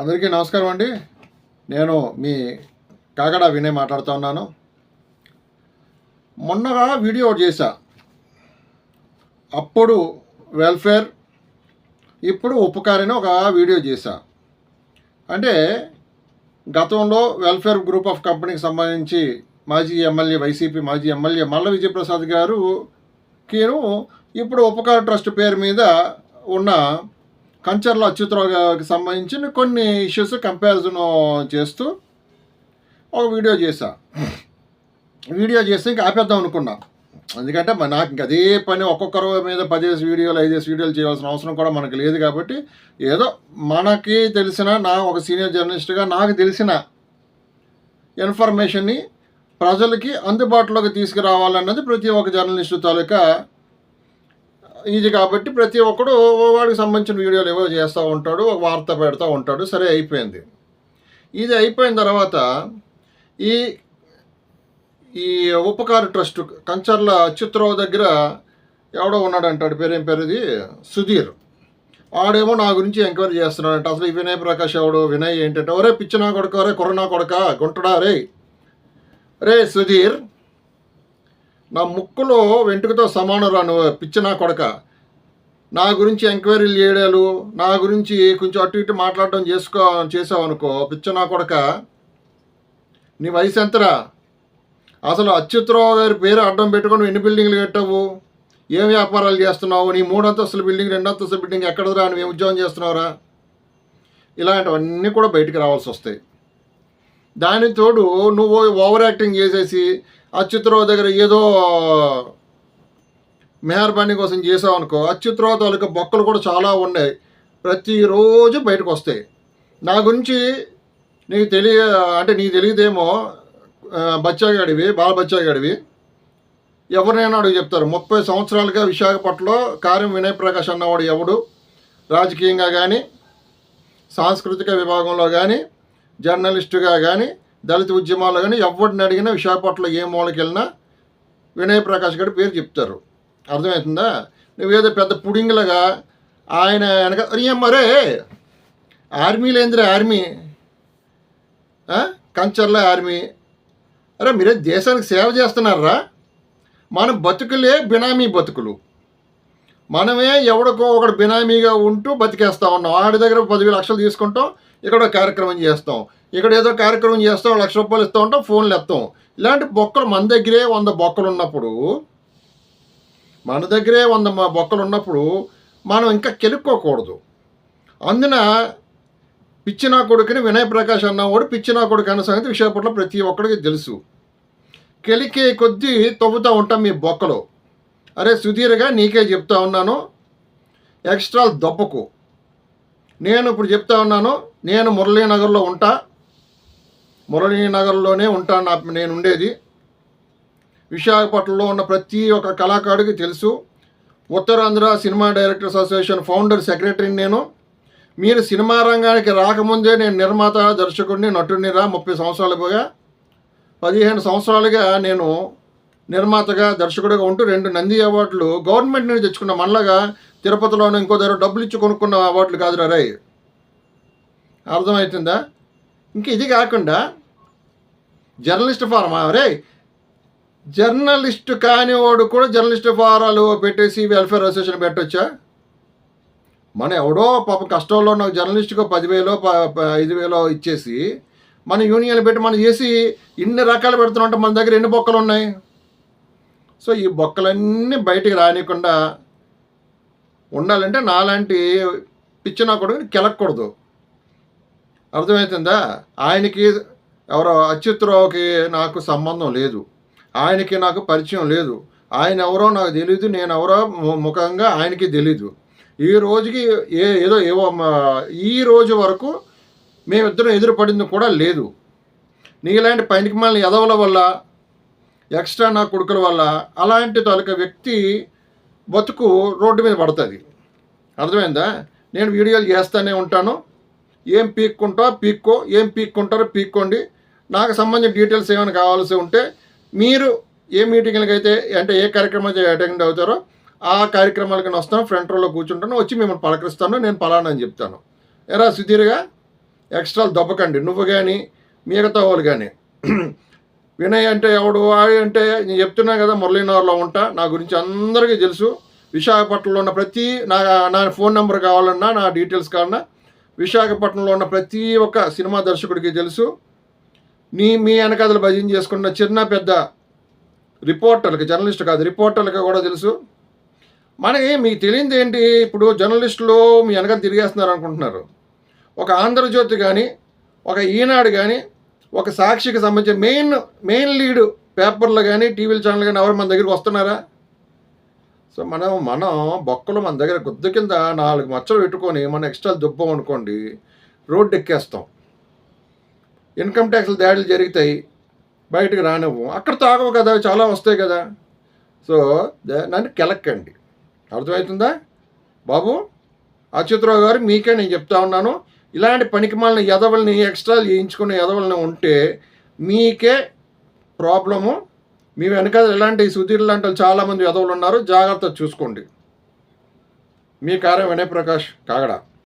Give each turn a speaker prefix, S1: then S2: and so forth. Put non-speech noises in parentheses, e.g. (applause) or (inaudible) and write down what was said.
S1: అందరికీ నమస్కారం అండి. నేను మీ కాగడ వినయ్ మాట్లాడుతూ ఉన్నాను. మొన్నగా వీడియో చేశా. అప్పుడు వెల్ఫేర్ ఇప్పుడు ఉపకారిని ఒక వీడియో చేశా. అంటే గతంలో వెల్ఫేర్ గ్రూప్ ఆఫ్ కంపెనీకి సంబంధించి మాజీ ఎమ్మెల్యే వైసీపీ మాజీ ఎమ్మెల్యే మల్ల విజయప్రసాద్ గారు కీను ఇప్పుడు ఉపకార ట్రస్ట్ పేరు మీద ఉన్న కంచర్ల అచ్యుతరావుకి సంబంధించిన కొన్ని ఇష్యూస్ కంపారిజన్ చేస్తూ ఒక వీడియో చేశా. వీడియో చేస్తే ఇంకా ఆపేద్దాం అనుకున్నా. ఎందుకంటే నాకు ఇంక అదే పని ఒక్కొక్కరు మీద పదిహేసి వీడియోలు ఐదేసి వీడియోలు చేయాల్సిన అవసరం కూడా మనకు లేదు కాబట్టి ఏదో మనకి తెలిసిన నా ఒక సీనియర్ జర్నలిస్ట్గా నాకు తెలిసిన ఇన్ఫర్మేషన్ని ప్రజలకి అందుబాటులోకి తీసుకురావాలన్నది ప్రతి ఒక్క జర్నలిస్టు తాలూకా ఇది కాబట్టి ప్రతి ఒక్కడు వాడికి సంబంధించిన వీడియోలు ఏవో చేస్తూ ఉంటాడు ఒక వార్త పెడతా ఉంటాడు సరే అయిపోయింది. ఇది అయిపోయిన తర్వాత ఈ ఈ ఉపకార ట్రస్ట్ కంచర్ల అచ్యుతరావు దగ్గర ఎవడో ఉన్నాడంటాడు పేరేం పేరు ఇది సుధీర్. ఆడేమో నా గురించి ఎంక్వైరీ చేస్తున్నాడంట అసలు ఈ వినయ్ ప్రకాష్ ఎవడు వినయ్ ఏంటంటే ఒరే పిచ్చనా కొడక ఒరే కొరనా కొడక గుంటడా రే. రే సుధీర్ నా ముక్కులో వెంట్రుకతో సమానురా నువ్వు పిచ్చనా కొడక? నా గురించి ఎంక్వైరీలు చేయడాలు నా గురించి కొంచెం అటు ఇటు మాట్లాడడం చేసుకో చేసావు అనుకో పిచ్చనా కొడక. నీ వయసు ఎంతరా? అసలు అచ్యుతరావు గారి పేరు అడ్డం పెట్టుకొని ఎన్ని బిల్డింగ్లు కట్టావు? ఏం వ్యాపారాలు చేస్తున్నావు? నీ మూడంతస్తుల బిల్డింగ్ రెండు అంతస్తుల బిల్డింగ్ ఎక్కడరా నువ్వు ఏం ఉద్యోగం చేస్తున్నావురా? ఇలాంటివన్నీ కూడా బయటికి రావాల్సి వస్తాయి. దాని తోడు నువ్వు ఓవర్ యాక్టింగ్ చేసేసి అచ్యుతరావు దగ్గర ఏదో మెహర్బానీ కోసం చేసామనుకో అనుకో అచ్యుతరావు తాలూకా బొక్కలు కూడా చాలా ఉన్నాయి. ప్రతిరోజు బయటకు వస్తాయి. నా గురించి నీకు తెలియ అంటే నీకు తెలియదేమో బచ్చాగాడివి బాల బచ్చాగాడివి. ఎవరినైనా అడుగు చెప్తారు. ముప్పై సంవత్సరాలుగా విశాఖపట్నంలో కార్యం వినయ్ ప్రకాష్ అన్నవాడు ఎవడు? రాజకీయంగా కానీ సాంస్కృతిక విభాగంలో కానీ జర్నలిస్టుగా కానీ దళిత ఉద్యమాల్లో కానీ ఎవరిని అడిగినా విశాఖపట్నంలో ఏ మూలకి వెళ్ళినా వినయ్ ప్రకాష్ గారి పేరు చెప్తారు. అర్థమవుతుందా? నువ్వేదో పెద్ద పుడింగులగా ఆయన వెనక మరే? ఆర్మీ ఏందిరా ఆర్మీ. కంచర్ల ఆర్మీ. అరే మీరే దేశానికి సేవ చేస్తున్నారా? మన బతుకులే బినామీ బతుకులు. మనమే ఎవడికో ఒకడు బినామీగా ఉంటూ బతికేస్తా ఉన్నాం. ఆడి దగ్గర పదివేల లక్షలు తీసుకుంటాం ఇక్కడ ఒక కార్యక్రమం చేస్తాం. ఇక్కడ ఏదో కార్యక్రమం చేస్తాం లక్ష రూపాయలు ఇస్తూ ఉంటాం ఫోన్లు ఎత్తాం. ఇలాంటి బొక్కలు మన దగ్గరే వంద బొక్కలు ఉన్నప్పుడు మన దగ్గరే వంద మా బొక్కలు ఉన్నప్పుడు మనం ఇంకా కెలుక్కోకూడదు. అందున పిచ్చినా కొడుకుని వినయ ప్రకాష్ అన్నవాడు పిచ్చినా కొడుకు అన్న సంగతి విశాఖపట్నంలో ప్రతి ఒక్కడికి తెలుసు. కెలికే కొద్దీ తవ్వుతూ ఉంటాం మీ బొక్కలు. అరే సుధీర్గా నీకే చెప్తా ఉన్నాను. ఎక్స్ట్రా దప్పకు నేను ఇప్పుడు చెప్తా ఉన్నాను నేను మురళీనగర్లో ఉంటా. మురళీనగర్లోనే ఉంటాను నా నేను ఉండేది. విశాఖపట్నంలో ఉన్న ప్రతి ఒక్క కళాకారుడికి తెలుసు. Uttarandhra cinema directors association founder సెక్రటరీని నేను. మీరు సినిమా రంగానికి రాకముందే నేను నిర్మాత దర్శకుడిని నటుడినిరా ముప్పై సంవత్సరాలుగా పదిహేను సంవత్సరాలుగా నేను నిర్మాతగా దర్శకుడిగా ఉంటూ రెండు నంది అవార్డులు గవర్నమెంట్ నుండి తెచ్చుకున్న మనలాగా తిరుపతిలోనే ఇంకో దగ్గర డబ్బులు ఇచ్చి కొనుక్కున్న అవార్డులు కాదురా రై. అర్థమవుతుందా ఇంక ఇది కాకుండా జర్నలిస్ట్ ఫార్మా? రే జర్నలిస్ట్ కానివాడు కూడా జర్నలిస్ట్ ఫారాలు పెట్టేసి వెల్ఫేర్ అసోసియేషన్ పెట్టొచ్చా? మన ఎవడో పాప కష్టంలో నాకు జర్నలిస్ట్గా పదివేలో ఐదు వేలో ఇచ్చేసి మన యూనియన్ పెట్టి మనం చేసి ఇన్ని రకాలు పెడుతున్నట్టు మన దగ్గర ఎన్ని బొక్కలు ఉన్నాయి? సో ఈ బొక్కలన్నీ బయటికి రానియకుండా ఉండాలంటే నాలాంటి పిచ్చిన కొడుకుని కెలక్కూడదు. అర్థమవుతుందా ఆయనకి ఎవరో అచ్యుత్రావుకి నాకు సంబంధం లేదు. ఆయనకి నాకు పరిచయం లేదు. ఆయన ఎవరో నాకు తెలియదు నేను ఎవరో ము- ముఖంగా ఆయనకి తెలీదు. ఈ రోజుకి ఏ ఏదో ఏవో ఈ రోజు వరకు మేమిద్దరం ఎదురుపడింది కూడా లేదు. నీలాంటి పనికి మళ్ళీ ఎదవల వల్ల ఎక్స్ట్రా నా కొడుకుల వల్ల అలాంటి తాలూకా వ్యక్తి బతుకు రోడ్డు మీద పడుతుంది. అర్థమైందా? నేను వీడియోలు చేస్తూనే ఉంటాను. ఏం పీక్కుంటా పీక్కో ఏం పీక్కుంటారో పీక్కోండి. నాకు సంబంధించిన డీటెయిల్స్ ఏమైనా కావాల్సి ఉంటే మీరు ఏ మీటింగ్లకి అయితే అంటే ఏ కార్యక్రమం అయితే అటెండ్ అవుతారో ఆ కార్యక్రమాలకి నేను వస్తాను ఫ్రంట్ రోలో కూర్చుంటాను వచ్చి మిమ్మల్ని పలకరిస్తాను నేను పలానా అని చెప్తాను. ఎరా సుధీర్గా ఎక్స్ట్రా దొబ్బకండి. నువ్వు కానీ మిగతా వాళ్ళు కానీ (clears throat) వినయ్ అంటే ఎవడు వాడు అంటే నేను చెప్తున్నా కదా మురళీనగర్లో ఉంటా. నా గురించి అందరికీ తెలుసు. విశాఖపట్నంలో ఉన్న ప్రతి నా నా ఫోన్ నెంబర్ కావాలన్నా నా డీటెయిల్స్ కావాలన్నా విశాఖపట్నంలో ఉన్న ప్రతి ఒక్క సినిమా దర్శకుడికి తెలుసు. నీ మీ వెనకదలు భజన చేసుకున్న చిన్న పెద్ద రిపోర్టర్లకి జర్నలిస్ట్ కాదు రిపోర్టర్లకి కూడా తెలుసు. మనకి మీకు తెలియంది ఏంటి? ఇప్పుడు జర్నలిస్టులు మీ వెనక తిరిగేస్తున్నారు అనుకుంటున్నారు. ఒక ఆంధ్రజ్యోతి కానీ ఒక ఈనాడు కానీ ఒక సాక్షికి సంబంధించిన మెయిన్ మెయిన్ లీడ్ పేపర్లు కానీ టీవీల ఛానల్ కానీ ఎవరు మన దగ్గరికి వస్తున్నారా? సో మనం మనం బొక్కలు మన దగ్గర గుద్ద కింద నాలుగు మచ్చలు పెట్టుకొని మనం ఎక్స్ట్రా దుబ్బం అనుకోండి రోడ్డు ఎక్కేస్తాం. ఇన్కమ్ ట్యాక్స్లు దాడులు జరుగుతాయి బయటకు రానివ్వం. అక్కడ తాగవు కదా చాలా వస్తాయి కదా. సో ద- నన్ను కెలక్కండి. అర్థమవుతుందా బాబు అచ్యుతరావు గారు మీకే నేను చెప్తా ఉన్నాను. ఇలాంటి పనికిమాలిన ఎదవల్ని ఎక్స్ట్రా చేయించుకునే ఎదవల్ని ఉంటే మీకే ప్రాబ్లము. మీ వెనక ఇలాంటి సుధీర్ లాంటి చాలామంది ఎదవలు ఉన్నారు. జాగ్రత్త చూసుకోండి. మీ కార్యం వినయ్ ప్రకాష్ కాగడా?